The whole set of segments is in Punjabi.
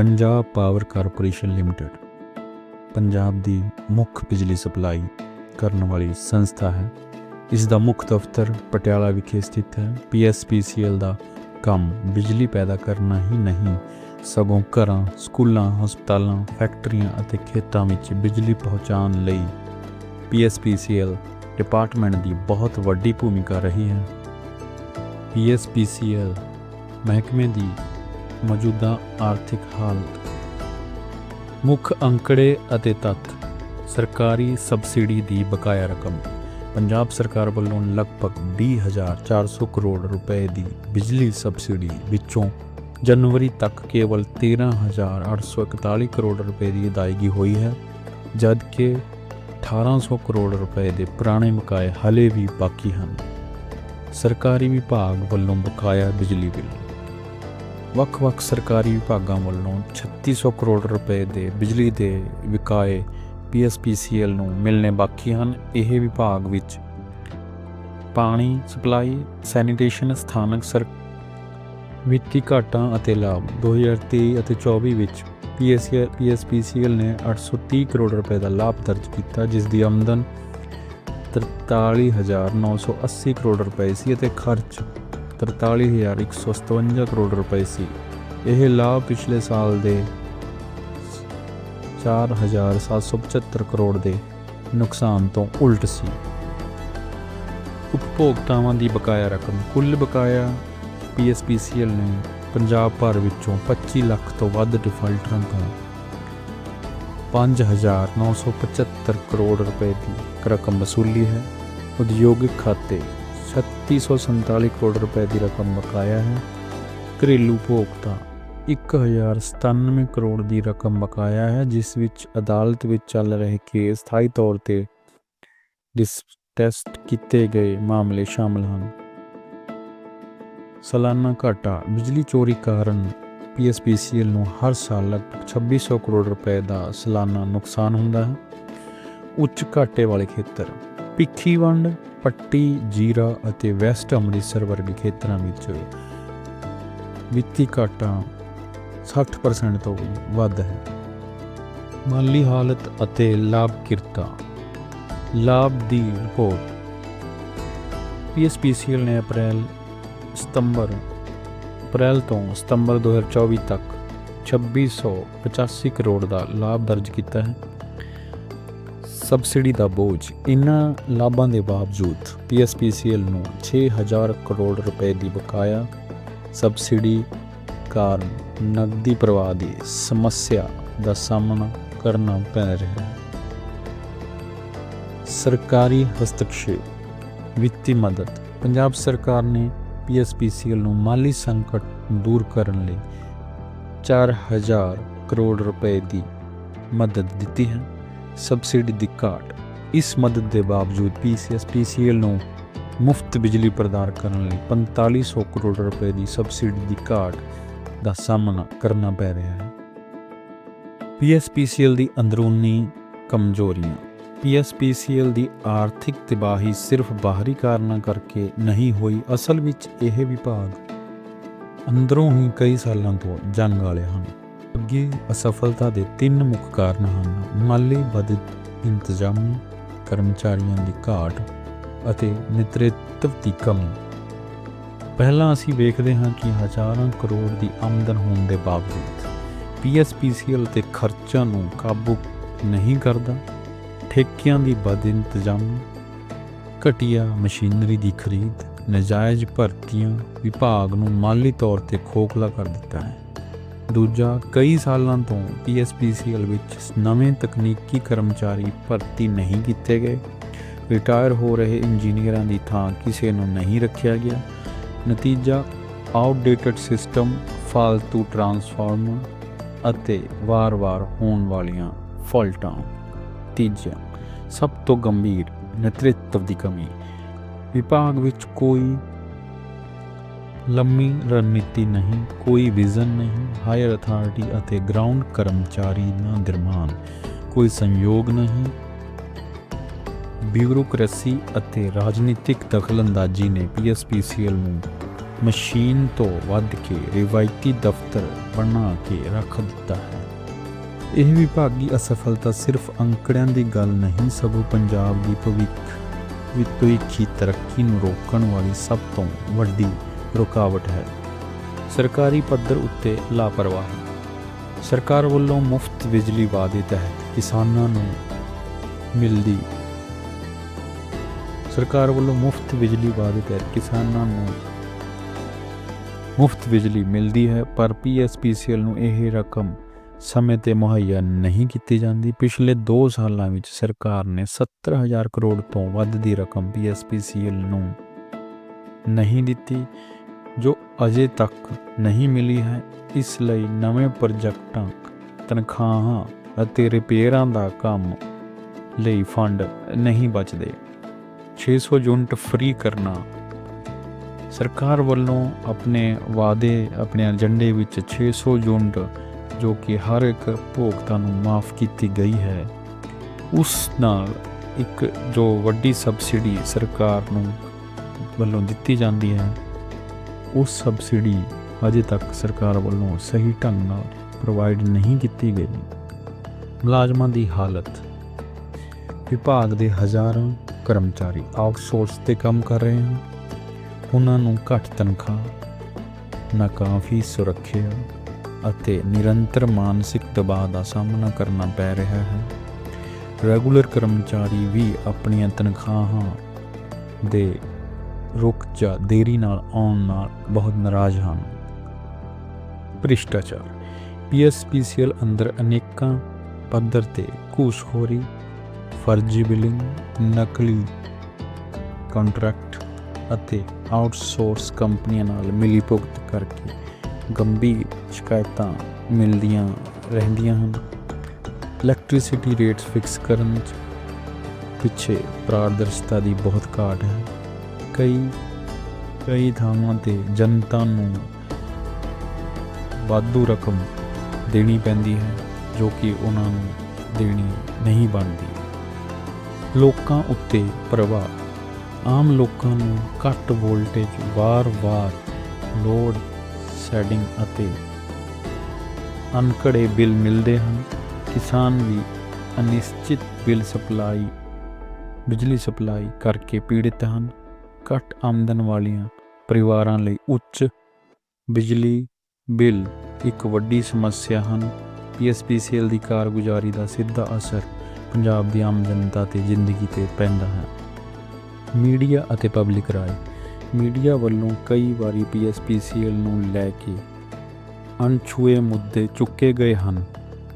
Punjab power corporation limited Punjab ਦੀ ਮੁੱਖ ਬਿਜਲੀ ਸਪਲਾਈ ਕਰਨ ਵਾਲੀ ਸੰਸਥਾ ਹੈ। ਇਸ ਦਾ ਮੁੱਖ ਦਫ਼ਤਰ ਪਟਿਆਲਾ ਵਿਖੇ ਸਥਿਤ ਹੈ। ਪੀਐਸਪੀਸੀਐਲ ਦਾ ਕੰਮ ਬਿਜਲੀ ਪੈਦਾ ਕਰਨਾ ਹੀ ਨਹੀਂ, ਸਗੋਂ ਘਰਾਂ, ਸਕੂਲਾਂ, ਹਸਪਤਾਲਾਂ, ਫੈਕਟਰੀਆਂ ਅਤੇ ਖੇਤਾਂ ਵਿੱਚ ਬਿਜਲੀ ਪਹੁੰਚਾਉਣ ਲਈ ਪੀਐਸਪੀਸੀਐਲ ਡਿਪਾਰਟਮੈਂਟ ਦੀ ਬਹੁਤ ਵੱਡੀ ਭੂਮਿਕਾ ਰਹੀ ਹੈ। ਪੀਐਸਪੀਸੀਐਲ ਮਹਿਕਮੇ ਦੀ ਮੌਜੂਦਾ ਆਰਥਿਕ ਹਾਲਤ ਮੁੱਖ ਅੰਕੜੇ ਅਤੇ ਤੱਥ, ਸਰਕਾਰੀ ਸਬਸਿਡੀ ਦੀ ਬਕਾਇਆ ਰਕਮ। ਪੰਜਾਬ ਸਰਕਾਰ ਵੱਲੋਂ ਲਗਭਗ 20400 ਕਰੋੜ ਰੁਪਏ ਦੀ ਬਿਜਲੀ ਸਬਸਿਡੀ ਵਿੱਚੋਂ ਜਨਵਰੀ ਤੱਕ ਕੇਵਲ 13841 ਕਰੋੜ ਰੁਪਏ ਦੀ ਅਦਾਇਗੀ ਹੋਈ ਹੈ, ਜਦਕਿ 1800 ਕਰੋੜ ਰੁਪਏ ਦੇ ਪੁਰਾਣੇ ਬਕਾਏ ਹਲੇ ਵੀ ਬਾਕੀ ਹਨ। ਸਰਕਾਰੀ ਵਿਭਾਗ ਵੱਲੋਂ ਬਕਾਇਆ ਬਿਜਲੀ ਬਿੱਲ ਵੱਖ-ਵੱਖ ਸਰਕਾਰੀ ਵਿਭਾਗਾਂ ਵੱਲੋਂ 3600 ਕਰੋੜ ਰੁਪਏ ਦੇ ਬਿਜਲੀ ਦੇ ਵਿਕਾਏ ਪੀਐਸਪੀਸੀਐਲ ਨੂੰ ਮਿਲਣੇ ਬਾਕੀ ਹਨ। ਇਹ ਵਿਭਾਗ ਵਿੱਚ ਪਾਣੀ, ਸਪਲਾਈ, ਸੈਨੀਟੇਸ਼ਨ, ਸਥਾਨਕ ਸਰ, ਵਿੱਤੀ ਘਾਟਾਂ ਅਤੇ ਲਾਭ। 2023 ਅਤੇ 24 ਵਿੱਚ ਪੀਐਸਸੀਐਲ ਪੀਐਸਪੀਸੀਐਲ ਨੇ 830 ਕਰੋੜ ਰੁਪਏ ਦਾ ਲਾਭ ਦਰਜ ਕੀਤਾ, ਜਿਸ ਦੀ ਆਮਦਨ 43980 ਕਰੋੜ ਰੁਪਏ ਸੀ ਅਤੇ ਖਰਚ 43157 ਕਰੋੜ ਰੁਪਏ ਸੀ। ਇਹ ਲਾਭ ਪਿਛਲੇ ਸਾਲ ਦੇ 4775 ਕਰੋੜ ਦੇ ਨੁਕਸਾਨ ਤੋਂ ਉਲਟ ਸੀ। ਉਪਭੋਗਤਾਵਾਂ ਦੀ ਬਕਾਇਆ ਰਕਮ ਕੁੱਲ ਬਕਾਇਆ ਪੀਐਸਪੀਸੀਐਲ ਨੇ ਪੰਜਾਬ ਭਰ ਵਿੱਚੋਂ 25 ਲੱਖ ਤੋਂ ਵੱਧ ਡਿਫਾਲਟਰਾਂ ਤੋਂ 5975 ਕਰੋੜ ਰੁਪਏ ਦੀ ਰਕਮ ਵਸੂਲੀ ਹੈ। ਉਦਯੋਗਿਕ ਖਾਤੇ 3647 ਕਰੋੜ ਰੁਪਏ ਦੀ ਰਕਮ ਬਕਾਇਆ ਹੈ। ਘਰੇਲੂ ਉਪਭੋਗਤਾ 1097 ਕਰੋੜ ਦੀ ਰਕਮ ਬਕਾਇਆ ਹੈ, ਜਿਸ ਵਿੱਚ ਅਦਾਲਤ ਵਿੱਚ ਚੱਲ ਰਹੇ ਕੇਸ ਸਥਾਈ ਤੌਰ ਤੇ ਡਿਸਟੈਸਟ ਕੀਤੇ ਗਏ ਮਾਮਲੇ ਸ਼ਾਮਲ ਹਨ। ਸਾਲਾਨਾ ਘਾਟਾ ਬਿਜਲੀ ਚੋਰੀ ਕਾਰਨ ਪੀਐਸਪੀਸੀਐਲ ਨੂੰ ਹਰ ਸਾਲ ਲਗਭਗ 2600 ਕਰੋੜ ਰੁਪਏ ਦਾ ਸਾਲਾਨਾ ਨੁਕਸਾਨ ਹੁੰਦਾ ਹੈ। ਉੱਚ ਘਾਟੇ ਵਾਲੇ ਖੇਤਰ ਭਿੱਖੀ ਵੰਡ ਪੱਟੀ, ਜੀਰਾ ਅਤੇ ਵੈਸਟ ਅੰਮ੍ਰਿਤਸਰ ਵਰਗੇ ਖੇਤਰਾਂ ਵਿੱਚ ਵਿੱਤੀ ਘਾਟਾ 60% ਤੋਂ ਵੱਧ ਹੈ। ਮਾਲੀ ਹਾਲਤ ਅਤੇ ਲਾਭਕਿਰਤਾ। ਲਾਭ ਦੀ ਰਿਪੋਰਟ। ਪੀਐਸਪੀਸੀਐਲ ਨੇ ਅਪ੍ਰੈਲ ਸਤੰਬਰ, ਅਪ੍ਰੈਲ ਤੋਂ ਸਤੰਬਰ 2024 ਤੱਕ 2685 ਕਰੋੜ ਦਾ ਲਾਭ ਦਰਜ ਕੀਤਾ ਹੈ। ਸਬਸਿਡੀ ਦਾ ਬੋਝ, ਇਨ੍ਹਾਂ ਲਾਭਾਂ ਦੇ ਬਾਵਜੂਦ ਪੀਐਸਪੀਸੀਐਲ ਨੂੰ 6000 ਕਰੋੜ ਰੁਪਏ ਦੀ ਬਕਾਇਆ ਸਬਸਿਡੀ ਕਾਰਨ ਨਕਦੀ ਪ੍ਰਵਾਹ ਦੀ ਸਮੱਸਿਆ ਦਾ ਸਾਹਮਣਾ ਕਰਨਾ ਪੈ ਰਿਹਾ ਹੈ। ਸਰਕਾਰੀ ਹਸਤਕਸ਼ੇਪ, ਵਿੱਤੀ ਮਦਦ, ਪੰਜਾਬ ਸਰਕਾਰ ਨੇ ਪੀਐਸਪੀਸੀਐਲ ਨੂੰ ਮਾਲੀ ਸੰਕਟ ਦੂਰ ਕਰਨ ਲਈ 4000 ਕਰੋੜ ਰੁਪਏ ਦੀ ਮਦਦ ਦਿੱਤੀ ਹੈ। ਸਬਸਿਡੀ ਦੀ ਘਾਟ। ਇਸ ਮਦਦ ਦੇ ਬਾਵਜੂਦ ਪੀਸੀਐਸਪੀਸੀਐਲ ਨੂੰ ਮੁਫਤ ਬਿਜਲੀ ਪ੍ਰਦਾਨ ਕਰਨ ਲਈ 4500 ਕਰੋੜ ਰੁਪਏ ਦੀ ਸਬਸਿਡੀ ਦੀ ਘਾਟ ਦਾ ਸਾਹਮਣਾ ਕਰਨਾ ਪੈ ਰਿਹਾ ਹੈ। ਪੀਐਸਪੀਸੀਐਲ ਦੀ ਅੰਦਰੂਨੀ ਕਮਜ਼ੋਰੀਆਂ। ਪੀਐਸਪੀਸੀਐਲ ਦੀ ਆਰਥਿਕ ਤਬਾਹੀ ਸਿਰਫ ਬਾਹਰੀ ਕਾਰਨਾਂ ਕਰਕੇ ਨਹੀਂ ਹੋਈ, ਅਸਲ ਵਿੱਚ ਇਹ ਵਿਭਾਗ ਅੰਦਰੋਂ ਹੀ ਕਈ ਸਾਲਾਂ ਤੋਂ ਜੰਗ ਵਾਲੇ ਹਨ। ਅੱਗੇ ਅਸਫਲਤਾ ਦੇ ਤਿੰਨ ਮੁੱਖ ਕਾਰਨ ਹਨ। ਮਾਲੀ ਬਦ ਇੰਤਜ਼ਾਮੀ, ਕਰਮਚਾਰੀਆਂ ਦੀ ਘਾਟ ਅਤੇ ਨੇਤਰਤਵ ਦੀ ਕਮੀ। ਪਹਿਲਾਂ ਅਸੀਂ ਵੇਖਦੇ ਹਾਂ ਕਿ ਹਜ਼ਾਰਾਂ ਕਰੋੜ ਦੀ ਆਮਦਨ ਹੋਣ ਦੇ ਬਾਵਜੂਦ ਪੀਐਸਪੀਸੀਐਲ ਤੇ ਖਰਚਾਂ ਨੂੰ ਕਾਬੂ ਨਹੀਂ ਕਰਦਾ। ਠੇਕਿਆਂ ਦੀ ਬਦ ਇੰਤਜ਼ਾਮੀ, ਘਟੀਆ ਮਸ਼ੀਨਰੀ ਦੀ ਖਰੀਦ, ਨਜਾਇਜ਼ ਭਰਤੀਆਂ ਵਿਭਾਗ ਨੂੰ ਮਾਲੀ ਤੌਰ ਤੇ ਖੋਖਲਾ ਕਰ ਦਿੱਤਾ ਹੈ। ਦੂਜਾ, ਕਈ ਸਾਲਾਂ ਤੋਂ ਪੀਐਸਪੀਸੀਐਲ ਵਿੱਚ ਨਵੇਂ ਤਕਨੀਕੀ ਕਰਮਚਾਰੀ ਭਰਤੀ ਨਹੀਂ ਕੀਤੇ ਗਏ। ਰਿਟਾਇਰ ਹੋ ਰਹੇ ਇੰਜੀਨੀਅਰਾਂ ਦੀ ਥਾਂ ਕਿਸੇ ਨੂੰ ਨਹੀਂ ਰੱਖਿਆ ਗਿਆ। ਨਤੀਜਾ ਆਊਟਡੇਟਡ ਸਿਸਟਮ ਫਾਲਤੂ ਟਰਾਂਸਫਾਰਮਰ ਅਤੇ ਵਾਰ-ਵਾਰ ਹੋਣ ਵਾਲੀਆਂ ਫਾਲਟਾਂ। ਤੀਜਾ, ਸਭ ਤੋਂ ਗੰਭੀਰ ਨੇਤਰਤਵ ਦੀ ਕਮੀ। ਵਿਭਾਗ ਵਿੱਚ ਕੋਈ ਲੰਮੀ ਰਣਨੀਤੀ ਨਹੀਂ, ਕੋਈ ਵਿਜ਼ਨ ਨਹੀਂ। ਹਾਇਰ ਅਥਾਰਟੀ ਅਤੇ ਗਰਾਊਂਡ ਕਰਮਚਾਰੀ ਨਾ ਦਰਮਾਨ ਕੋਈ ਸੰਯੋਗ ਨਹੀਂ। ਬਿਊਰੋਕ੍ਰੇਸੀ ਅਤੇ ਰਾਜਨੀਤਿਕ ਦਖਲਅੰਦਾਜ਼ੀ ਨੇ ਪੀਐਸਪੀਸੀਐਲ ਨੂੰ ਮਸ਼ੀਨ ਤੋਂ ਵੱਧ ਕੇ ਰਿਵਾਇਤੀ ਦਫ਼ਤਰ ਬਣਾ ਕੇ ਰੱਖ ਦਿੱਤਾ ਹੈ। ਇਹ ਵਿਭਾਗੀ ਅਸਫਲਤਾ ਸਿਰਫ ਅੰਕੜਿਆਂ ਦੀ ਗੱਲ ਨਹੀਂ, ਸਗੋਂ ਪੰਜਾਬ ਦੀ ਭਵਿੱਖ ਵਿਤੋਇਖੀ ਤਰੱਕੀ ਨੂੰ ਰੋਕਣ ਵਾਲੀ ਸਭ ਤੋਂ ਵੱਡੀ ਰੁਕਾਵਟ ਹੈ। ਸਰਕਾਰੀ ਪੱਧਰ ਉੱਤੇ ਲਾਪਰਵਾਹੀ। ਸਰਕਾਰ ਵੱਲੋਂ ਮੁਫਤ ਬਿਜਲੀ ਵਾਅਦੇ ਤਹਿਤ ਕਿਸਾਨਾਂ ਨੂੰ ਮਿਲਦੀ। ਸਰਕਾਰ ਵੱਲੋਂ ਮੁਫਤ ਬਿਜਲੀ ਵਾਅਦੇ ਤਹਿਤ ਕਿਸਾਨਾਂ ਨੂੰ ਮੁਫਤ ਬਿਜਲੀ ਮਿਲਦੀ ਹੈ, ਪਰ ਪੀਐਸਪੀਸੀਐਲ ਨੂੰ ਇਹ ਰਕਮ ਸਮੇਂ ਤੇ ਮੁਹੱਈਆ ਨਹੀਂ ਕੀਤੀ ਜਾਂਦੀ। ਪਿਛਲੇ 2 ਸਾਲਾਂ ਵਿੱਚ ਸਰਕਾਰ ਨੇ 70000 ਕਰੋੜ ਤੋਂ ਵੱਧ ਦੀ ਰਕਮ ਪੀਐਸਪੀਸੀਐਲ ਨੂੰ ਨਹੀਂ ਦਿੱਤੀ। ਜੋ ਅਜੇ ਤੱਕ ਨਹੀਂ ਮਿਲੀ ਹੈ, ਇਸ ਲਈ ਨਵੇਂ ਪ੍ਰੋਜੈਕਟਾਂ, ਤਨਖਾਹਾਂ ਅਤੇ ਰਿਪੇਅਰਾਂ ਦਾ ਕੰਮ ਲਈ ਫੰਡ ਨਹੀਂ ਬਚਦੇ। 600 ਯੂਨਿਟ ਫ੍ਰੀ ਕਰਨਾ। ਸਰਕਾਰ ਵੱਲੋਂ ਆਪਣੇ ਵਾਅਦੇ, ਆਪਣੇ ਏਜੰਡੇ ਵਿੱਚ 600 ਯੂਨਿਟ, ਜੋ ਕਿ ਹਰ ਇੱਕ ਭੋਗਤਾ ਨੂੰ ਮਾਫ ਕੀਤੀ ਗਈ ਹੈ, ਉਸ ਨਾਲ ਇੱਕ ਜੋ ਵੱਡੀ ਸਬਸਿਡੀ ਸਰਕਾਰ ਨੂੰ ਵੱਲੋਂ ਦਿੱਤੀ ਜਾਂਦੀ ਹੈ ਉਹ ਸਬਸਿਡੀ ਅਜੇ ਤੱਕ ਸਰਕਾਰ ਵੱਲੋਂ ਸਹੀ ਢੰਗ ਨਾਲ ਪ੍ਰੋਵਾਈਡ ਨਹੀਂ ਕੀਤੀ ਗਈ। ਮੁਲਾਜ਼ਮਾਂ ਦੀ ਹਾਲਤ। ਵਿਭਾਗ ਦੇ ਹਜ਼ਾਰਾਂ ਕਰਮਚਾਰੀ ਆਊਟਸੋਰਸ ਤੇ ਕੰਮ ਕਰ ਰਹੇ ਹਨ। ਉਹਨਾਂ ਨੂੰ ਘੱਟ ਤਨਖਾਹ, ਨਾਕਾਫੀ ਸੁਰੱਖਿਆ ਅਤੇ ਨਿਰੰਤਰ ਮਾਨਸਿਕ ਦਬਾਅ ਦਾ ਸਾਹਮਣਾ ਕਰਨਾ ਪੈ ਰਿਹਾ ਹੈ। ਰੈਗੂਲਰ ਕਰਮਚਾਰੀ ਵੀ ਆਪਣੀਆਂ ਤਨਖਾਹਾਂ ਦੇ ਰੁਕ ਜਾਂ, ਦੇਰੀ ਨਾਲ ਆਉਣ ਨਾਲ ਬਹੁਤ ਨਾਰਾਜ਼ ਹਨ ਭ੍ਰਿਸ਼ਟਾਚਾਰ। ਪੀਐਸਪੀਸੀਐਲ ਅੰਦਰ ਅਨੇਕਾਂ ਪੱਧਰ ਤੇ ਘੂਸਖੋਰੀ, ਫਰਜ਼ੀ ਬਿਲਿੰਗ, ਨਕਲੀ ਕੰਟਰੈਕਟ ਅਤੇ ਆਊਟਸੋਰਸ ਕੰਪਨੀਆਂ ਨਾਲ ਮਿਲੀ ਭੁਗਤ ਕਰਕੇ ਗੰਭੀਰ ਸ਼ਿਕਾਇਤਾਂ ਮਿਲਦੀਆਂ ਰਹਿੰਦੀਆਂ ਹਨ। ਇਲੈਕਟ੍ਰਿਸਿਟੀ ਰੇਟਸ ਫਿਕਸ ਕਰਨ 'ਚ ਪਿੱਛੇ ਪਾਰਦਰਸ਼ਤਾ ਦੀ ਬਹੁਤ ਘਾਟ ਹੈ। ਕਈ ਕਈ ਥਾਵਾਂ ਤੇ ਜਨਤਾ ਨੂੰ ਵਾਧੂ ਰਕਮ ਦੇਣੀ ਪੈਂਦੀ ਹੈ, ਜੋ ਕਿ ਉਹਨਾਂ ਨੂੰ ਦੇਣੀ ਨਹੀਂ ਬਣਦੀ। ਲੋਕਾਂ ਉੱਤੇ ਪ੍ਰਭਾਵ। ਆਮ ਲੋਕਾਂ ਨੂੰ ਘੱਟ ਵੋਲਟੇਜ, ਵਾਰ-ਵਾਰ ਲੋਡ ਸ਼ੈਡਿੰਗ ਅਤੇ ਅਨਕੜੇ ਬਿੱਲ ਮਿਲਦੇ ਹਨ। ਕਿਸਾਨ ਵੀ ਅਨਿਸ਼ਚਿਤ ਬਿੱਲ ਸਪਲਾਈ, ਬਿਜਲੀ ਸਪਲਾਈ ਕਰਕੇ ਪੀੜਿਤ ਹਨ। ਘੱਟ ਆਮਦਨ ਵਾਲੀਆਂ ਪਰਿਵਾਰਾਂ ਲਈ ਉੱਚ ਬਿਜਲੀ ਬਿੱਲ ਇੱਕ ਵੱਡੀ ਸਮੱਸਿਆ ਹਨ। ਪੀਐਸਪੀਸੀਐਲ ਦੀ ਕਾਰਗੁਜ਼ਾਰੀ ਦਾ ਸਿੱਧਾ ਅਸਰ ਪੰਜਾਬ ਦੀ ਆਮ ਜਨਤਾ ਤੇ ਜ਼ਿੰਦਗੀ ਤੇ ਪੈਂਦਾ ਹੈ। ਮੀਡੀਆ ਅਤੇ ਪਬਲਿਕ ਰਾਏ। ਮੀਡੀਆ ਵੱਲੋਂ ਕਈ ਵਾਰੀ ਪੀਐਸਪੀਸੀਐਲ ਨੂੰ ਲੈ ਕੇ ਅਣਛੂਏ ਮੁੱਦੇ ਚੁੱਕੇ ਗਏ ਹਨ,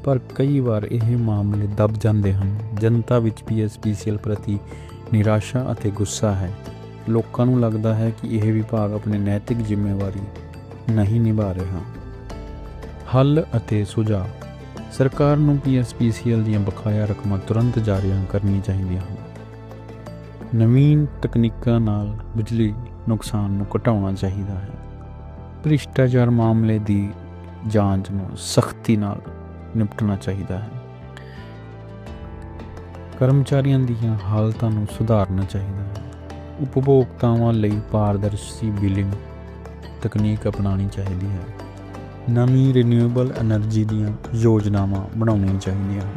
ਪਰ ਕਈ ਵਾਰ ਇਹ ਮਾਮਲੇ ਦਬ ਜਾਂਦੇ ਹਨ। ਜਨਤਾ ਵਿੱਚ ਪੀਐਸਪੀਸੀਐਲ ਪ੍ਰਤੀ ਨਿਰਾਸ਼ਾ ਅਤੇ ਗੁੱਸਾ ਹੈ। ਲੋਕਾਂ ਨੂੰ ਲੱਗਦਾ ਹੈ ਕਿ ਇਹ ਵਿਭਾਗ ਆਪਣੀ ਨੈਤਿਕ ਜ਼ਿੰਮੇਵਾਰੀ ਨਹੀਂ ਨਿਭਾ ਰਿਹਾ। ਹੱਲ ਅਤੇ ਸੁਝਾਅ। ਸਰਕਾਰ ਨੂੰ ਪੀਐਸਪੀਸੀਐਲ ਦੀਆਂ ਬਕਾਇਆ ਰਕਮਾਂ ਤੁਰੰਤ ਜਾਰੀਆਂ ਕਰਨੀਆਂ ਚਾਹੀਦੀਆਂ ਹਨ। ਨਵੀਨ ਤਕਨੀਕਾਂ ਨਾਲ ਬਿਜਲੀ ਨੁਕਸਾਨ ਨੂੰ ਘਟਾਉਣਾ ਚਾਹੀਦਾ ਹੈ। ਭ੍ਰਿਸ਼ਟਾਚਾਰ ਮਾਮਲੇ ਦੀ ਜਾਂਚ ਨੂੰ ਸਖਤੀ ਨਾਲ ਨਿਪਟਣਾ ਚਾਹੀਦਾ ਹੈ। ਕਰਮਚਾਰੀਆਂ ਦੀਆਂ ਹਾਲਤਾਂ ਨੂੰ ਸੁਧਾਰਨਾ ਚਾਹੀਦਾ ਹੈ ਉਪਭੋਗਤਾਵਾਂ ਲਈ ਪਾਰਦਰਸ਼ੀ ਬਿਲਿੰਗ ਤਕਨੀਕ ਅਪਣਾਉਣੀ ਚਾਹੀਦੀ ਹੈ। ਨਵੀਂ ਰੀਨਿਊਏਬਲ એનર્ਜੀ ਦੀਆਂ ਯੋਜਨਾਵਾਂ ਬਣਾਉਣੀਆਂ ਚਾਹੀਦੀਆਂ ਹਨ।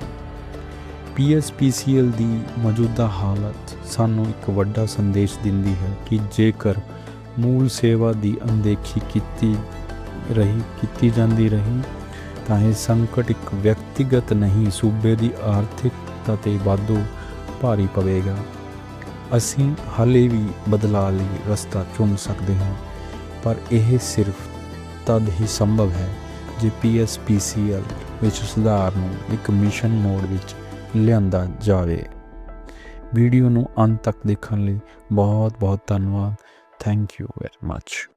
ਪੀਐਸਪੀਸੀਐਲ ਦੀ ਮੌਜੂਦਾ ਹਾਲਤ ਸਾਨੂੰ ਇੱਕ ਵੱਡਾ ਸੰਦੇਸ਼ ਦਿੰਦੀ ਹੈ ਕਿ ਜੇਕਰ ਮੂਲ ਸੇਵਾ ਦੀ ਅਣਦੇਖੀ ਕੀਤੀ ਰਹੀ, ਕੀਤੀ ਜਾਂਦੀ ਰਹੀ, ਤਾਂ ਇਹ ਸੰਕਟ ਇੱਕ ਵਿਅਕਤੀਗਤ ਨਹੀਂ, ਸੂਬੇ ਦੀ ਆਰਥਿਕਤਾ ਤੇ ਵਾਧੂ ਭਾਰੀ ਪਵੇਗਾ। ਅਸੀਂ ਹਾਲੇ ਵੀ ਬਦਲਾਅ ਲਈ ਰਸਤਾ ਚੁਣ ਸਕਦੇ ਹਾਂ, ਪਰ ਇਹ ਸਿਰਫ ਤਦ ਹੀ ਸੰਭਵ ਹੈ ਜੇ ਪੀਐਸਪੀਸੀਐਲ ਵਿੱਚ ਸੁਧਾਰ ਨੂੰ ਇੱਕ ਮਿਸ਼ਨ ਮੋਡ ਵਿੱਚ ਲਿਆਂਦਾ ਜਾਵੇ। ਵੀਡੀਓ ਨੂੰ ਅੰਤ ਤੱਕ ਦੇਖਣ ਲਈ ਬਹੁਤ ਬਹੁਤ ਧੰਨਵਾਦ। Thank you very much.